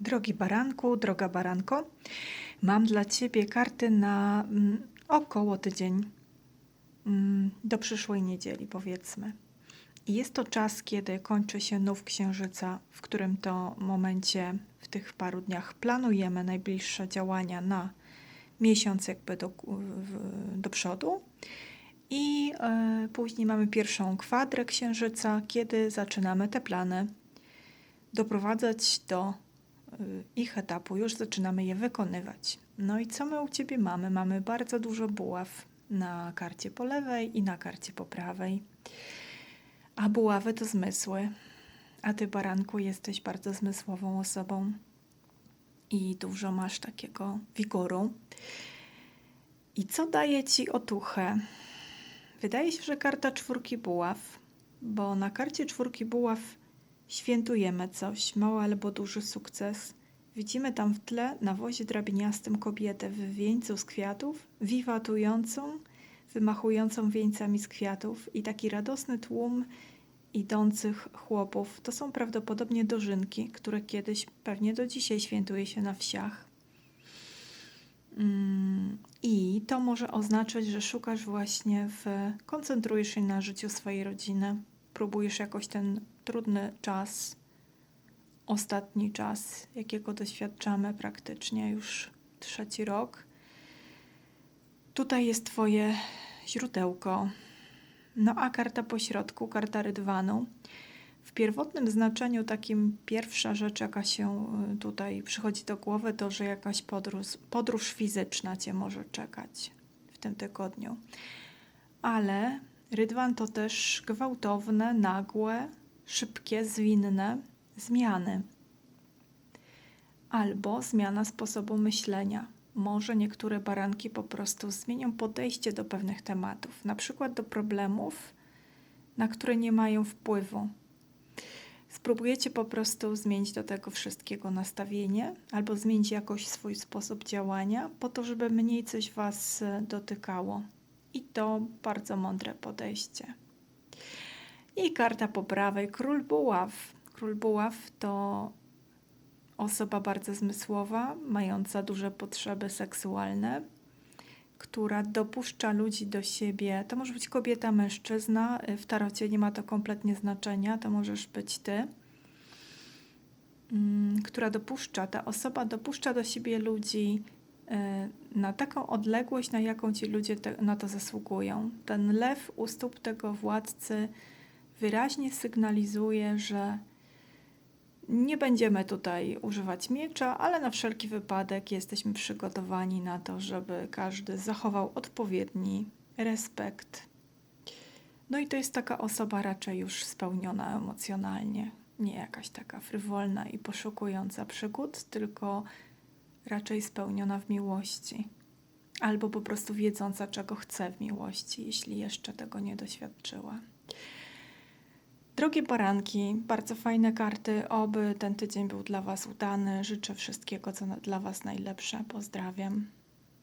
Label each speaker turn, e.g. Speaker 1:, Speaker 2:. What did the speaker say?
Speaker 1: Drogi baranku, droga baranko, mam dla Ciebie karty na mm, około tydzień mm, do przyszłej niedzieli, powiedzmy. I jest to czas, kiedy kończy się nów księżyca, w którym to momencie, w tych paru dniach planujemy najbliższe działania na miesiąc jakby do, do przodu. I e, później mamy pierwszą kwadrę księżyca, kiedy zaczynamy te plany doprowadzać do y, ich etapu, już zaczynamy je wykonywać. No i co my u Ciebie mamy? Mamy bardzo dużo buław na karcie po lewej i na karcie po prawej. A buławy to zmysły. A Ty, baranku, jesteś bardzo zmysłową osobą i dużo masz takiego wigoru. I co daje Ci otuchę? Wydaje się, że karta czwórki buław, bo na karcie czwórki buław świętujemy coś, mały albo duży sukces. Widzimy tam w tle na wozie drabiniastym kobietę w wieńcu z kwiatów, wiwatującą, wymachującą wieńcami z kwiatów i taki radosny tłum idących chłopów. To są prawdopodobnie dożynki, które kiedyś, pewnie do dzisiaj świętuje się na wsiach. Mm, I to może oznaczać, że szukasz właśnie w, koncentrujesz się na życiu swojej rodziny, próbujesz jakoś ten trudny czas, ostatni czas, jakiego doświadczamy praktycznie już trzeci rok. Tutaj jest Twoje źródełko. No a karta pośrodku, karta rydwanu. W pierwotnym znaczeniu takim pierwsza rzecz, jaka się y, tutaj przychodzi do głowy, to, że jakaś podróż, podróż fizyczna Cię może czekać w tym tygodniu. Ale rydwan to też gwałtowne, nagłe, szybkie, zwinne zmiany. Albo zmiana sposobu myślenia. Może niektóre baranki po prostu zmienią podejście do pewnych tematów, na przykład do problemów, na które nie mają wpływu. Spróbujecie po prostu zmienić do tego wszystkiego nastawienie albo zmienić jakoś swój sposób działania, po to, żeby mniej coś Was e, dotykało. I to bardzo mądre podejście. I karta po prawej, król buław. Król buław to osoba bardzo zmysłowa, mająca duże potrzeby seksualne, która dopuszcza ludzi do siebie. To może być kobieta, mężczyzna. W tarocie nie ma to kompletnie znaczenia, to możesz być ty. Mm, Która dopuszcza, ta osoba dopuszcza do siebie ludzi na taką odległość, na jaką ci ludzie te, na to zasługują. Ten lew u stóp tego władcy wyraźnie sygnalizuje, że nie będziemy tutaj używać miecza, ale na wszelki wypadek jesteśmy przygotowani na to, żeby każdy zachował odpowiedni respekt. No i to jest taka osoba raczej już spełniona emocjonalnie, nie jakaś taka frywolna i poszukująca przygód, tylko raczej spełniona w miłości. Albo po prostu wiedząca, czego chce w miłości, jeśli jeszcze tego nie doświadczyła. Drogie baranki, bardzo fajne karty. Oby ten tydzień był dla Was udany. Życzę wszystkiego, co dla Was najlepsze. Pozdrawiam.